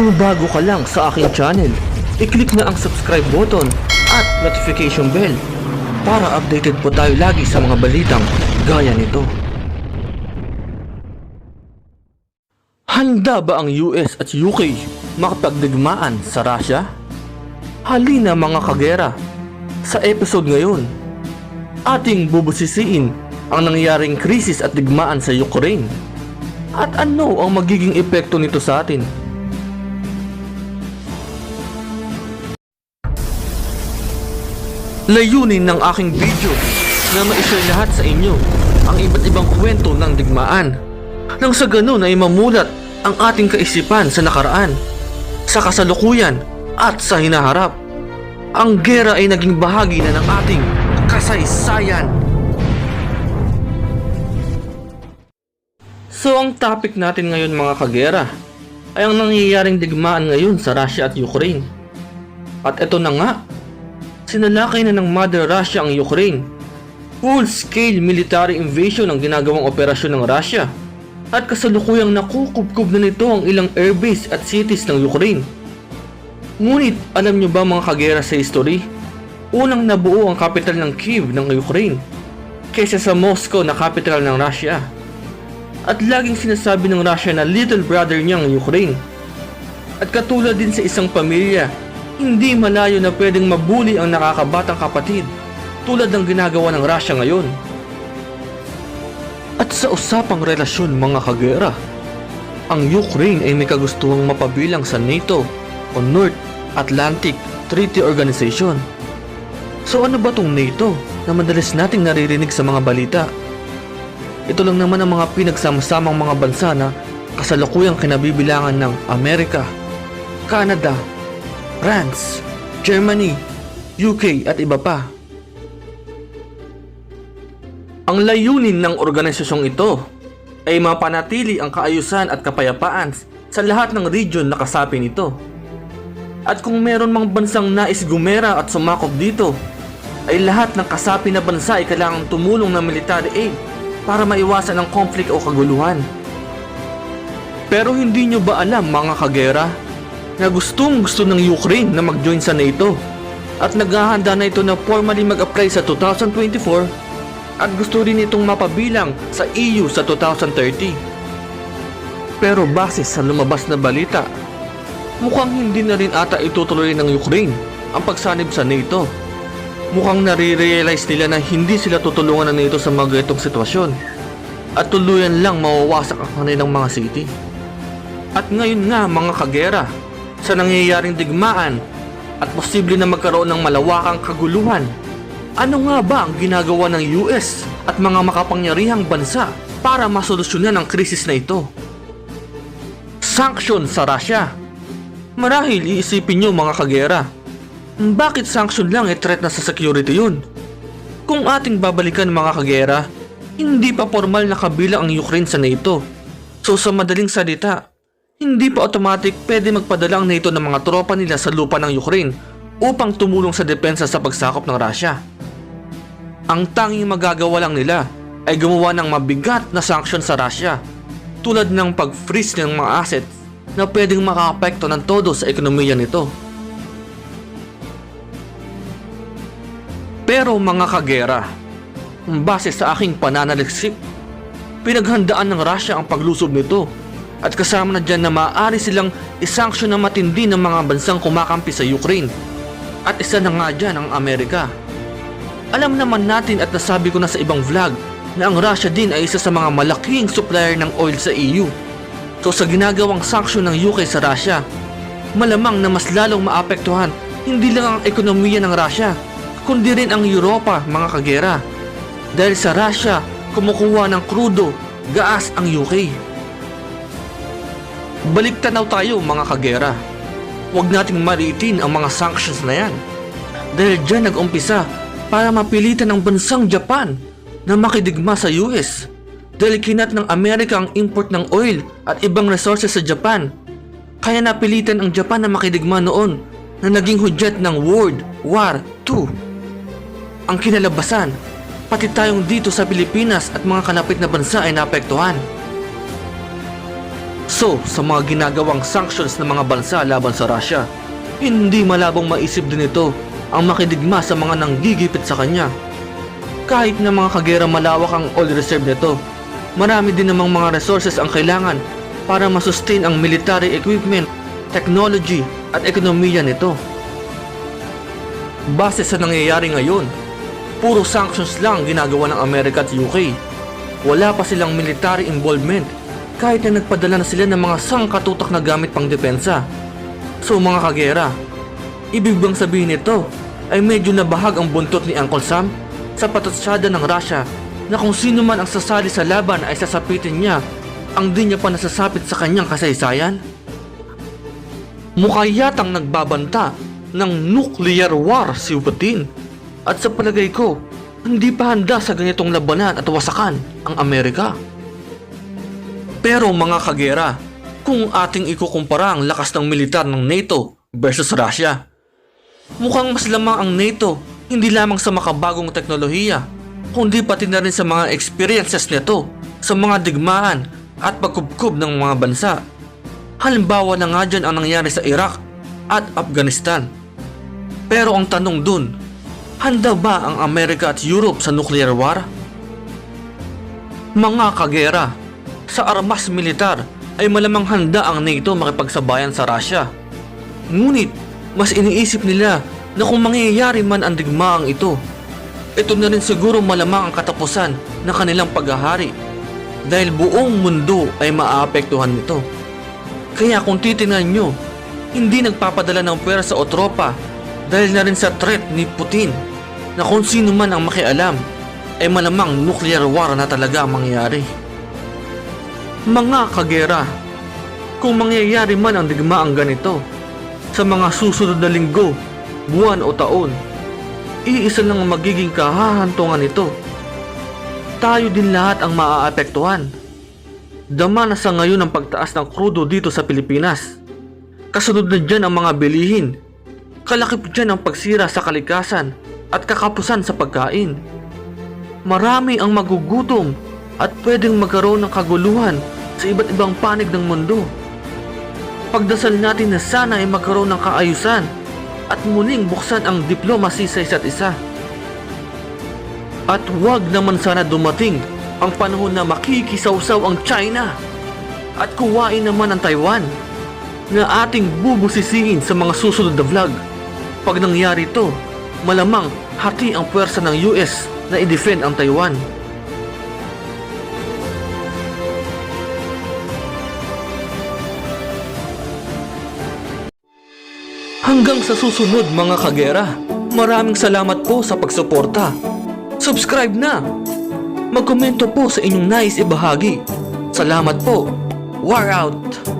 Kung bago ka lang sa aking channel, i-click na ang subscribe button at notification bell para updated po tayo lagi sa mga balitang gaya nito. Handa ba ang US at UK makapagdigmaan sa Russia? Halina mga kagera, sa episode ngayon, ating bubusisiin ang nangyaring krisis at digmaan sa Ukraine. At ano ang magiging epekto nito sa atin? Layunin ng aking video na ma-share lahat sa inyo ang iba't ibang kwento ng digmaan. Nang sa ganun ay mamulat ang ating kaisipan sa nakaraan, sa kasalukuyan at sa hinaharap. Ang gera ay naging bahagi na ng ating kasaysayan. So ang topic natin ngayon mga kagera ay ang nangyayaring digmaan ngayon sa Russia at Ukraine. At ito na nga, sinalakay na ng Mother Russia ang Ukraine. Full-scale military invasion ang ginagawang operasyon ng Russia. At kasalukuyang nakukubkub na nito ang ilang airbase at cities ng Ukraine. Ngunit alam nyo ba mga kagera sa history? Unang nabuo ang capital ng Kiev ng Ukraine kaysa sa Moscow na capital ng Russia. At laging sinasabi ng Russia na little brother niya ang Ukraine. At katulad din sa isang pamilya, hindi malayo na pwedeng mabuli ang nakakabatang kapatid tulad ng ginagawa ng Russia ngayon. At sa usapang relasyon mga kagera, ang Ukraine ay may kagustuhang mapabilang sa NATO o North Atlantic Treaty Organization. So ano ba tong NATO na madalas nating naririnig sa mga balita? Ito lang naman ang mga pinagsama-samang mga bansa na kasalukuyang kinabibilangan ng Amerika, Canada, France, Germany, UK at iba pa. Ang layunin ng organisasyong ito ay mapanatili ang kaayusan at kapayapaan sa lahat ng region na kasapi nito. At kung meron mang bansang nais gumera at sumakop dito, ay lahat ng kasapi na bansa ay kailangang tumulong ng military aid para maiwasan ang conflict o kaguluhan. Pero hindi nyo ba alam mga kagera na gustong gusto ng Ukraine na mag-join sa NATO at naghahanda na ito na formally mag-apply sa 2024 at gusto rin itong mapabilang sa EU sa 2030. Pero base sa lumabas na balita, mukhang hindi na rin ata itutuloy ng Ukraine ang pagsanib sa NATO. Mukhang nare-realize nila na hindi sila tutulungan ng NATO sa mga sitwasyon at tuluyan lang mawawasak ang kanilang mga city. At ngayon nga mga kagera, sa nangyayaring digmaan at posible na magkaroon ng malawakang kaguluhan ano nga ba ang ginagawa ng US at mga makapangyarihang bansa para masolusyonan ang krisis na ito? Sanction sa Russia Marahil iisipin nyo mga kagera, bakit sanction lang e threat na sa security yun? Kung ating babalikan mga kagera, hindi pa formal na kabilang ang Ukraine sa NATO. So sa madaling salita, hindi pa automatic pwede magpadala ang NATO ng mga tropa nila sa lupa ng Ukraine upang tumulong sa depensa sa pagsakop ng Russia. Ang tanging magagawa lang nila ay gumawa ng mabigat na sanction sa Russia tulad ng pag-freeze ng mga assets na pwedeng makaapekto ng todo sa ekonomiya nito. Pero mga kagera, base sa aking pananaliksik, pinaghandaan ng Russia ang paglusob nito at kasama na dyan na maaari silang isanksyon na matindi ng mga bansang kumakampi sa Ukraine at isa na nga dyan ang Amerika. Alam naman natin at nasabi ko na sa ibang vlog na ang Russia din ay isa sa mga malaking supplier ng oil sa EU. So sa ginagawang sanksyon ng UK sa Russia, malamang na mas lalong maapektuhan hindi lang ang ekonomiya ng Russia, kundi rin ang Europa mga kagera. Dahil sa Russia, kumukuha ng krudo, gaas ang UK. Balik tanaw tayo mga kagera. Huwag nating mariitin ang mga sanctions na yan. Dahil dyan nag-umpisa para mapilitan ng bansang Japan na makidigma sa US. Dahil kinat ng Amerika ang import ng oil at ibang resources sa Japan. Kaya napilitan ang Japan na makidigma noon na naging hudyat ng World War II. Ang kinalabasan, pati tayong dito sa Pilipinas at mga kalapit na bansa ay naapektuhan. Tukso sa mga ginagawang sanctions ng mga bansa laban sa Russia. Hindi malabong maisip din ito ang makidigma sa mga nanggigipit sa kanya. Kahit na mga kagera malawak ang oil reserve nito, marami din namang mga resources ang kailangan para masustain ang military equipment, technology at ekonomiya nito. Base sa nangyayari ngayon, puro sanctions lang ginagawa ng Amerika at UK. Wala pa silang military involvement kahit na nagpadala na sila ng mga sangkatutak na gamit pang depensa. So mga kagera, ibig bang sabihin nito ay medyo nabahag ang buntot ni Uncle Sam sa patatsada ng Russia na kung sino man ang sasali sa laban ay sasapitin niya ang di niya pa nasasapit sa kanyang kasaysayan? Mukha yatang nagbabanta ng nuclear war si Putin at sa palagay ko, hindi pa handa sa ganitong labanan at wasakan ang Amerika. Pero mga kagera, kung ating ikukumpara ang lakas ng militar ng NATO versus Russia, mukhang mas lamang ang NATO hindi lamang sa makabagong teknolohiya, kundi pati na rin sa mga experiences nito sa mga digmaan at pagkubkob ng mga bansa. Halimbawa na nga dyan ang nangyari sa Iraq at Afghanistan. Pero ang tanong dun, handa ba ang Amerika at Europe sa nuclear war? Mga kagera, sa armas militar ay malamang handa ang NATO makipagsabayan sa Russia. Ngunit, mas iniisip nila na kung mangyayari man ang digmaang ito, ito na rin siguro malamang ang katapusan ng kanilang paghahari dahil buong mundo ay maaapektuhan nito. Kaya kung titingnan nyo, hindi nagpapadala ng pwersa o tropa dahil na rin sa threat ni Putin na kung sino man ang makialam ay malamang nuclear war na talaga ang mangyayari. Mga kagera, kung mangyayari man ang digmaang ganito sa mga susunod na linggo, buwan o taon, iisa lang ang magiging kahahantungan nito. Tayo din lahat ang maaapektuhan. Dama na sa ngayon ang pagtaas ng krudo dito sa Pilipinas. Kasunod na dyan ang mga bilihin. Kalakip dyan ang pagsira sa kalikasan at kakapusan sa pagkain. Marami ang magugutom at pwedeng magkaroon ng kaguluhan sa iba't ibang panig ng mundo. Pagdasal natin na sana ay magkaroon ng kaayusan at muling buksan ang diplomacy sa isa't isa. At huwag naman sana dumating ang panahon na makikisawsaw ang China at kuwain naman ang Taiwan na ating bubusisiin sa mga susunod na vlog. Pag nangyari ito, malamang hati ang puwersa ng US na i-defend ang Taiwan. Hanggang sa susunod mga kagera, maraming salamat po sa pagsuporta. Subscribe na! Magkomento po sa inyong nais ibahagi. Salamat po. War out!